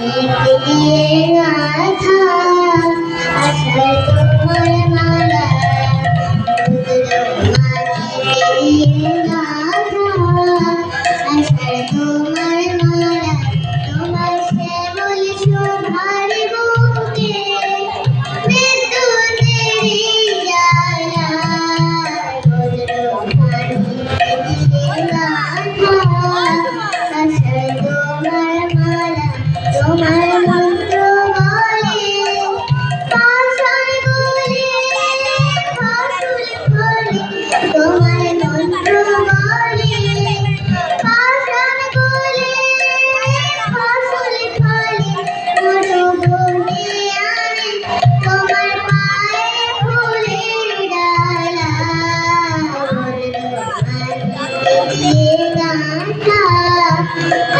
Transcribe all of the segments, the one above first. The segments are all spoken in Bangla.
Yeah.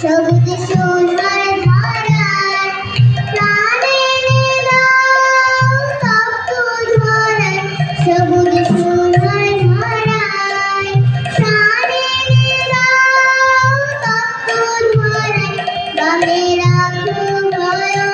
সবুজ সুন্দর ধরার প্রাণে সবুজ সুন্দর ধরার প্রাণে তপ্ত ধরার বামেরা ভয়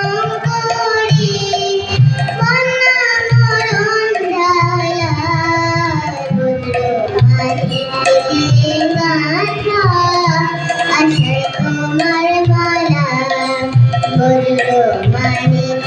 Thank you.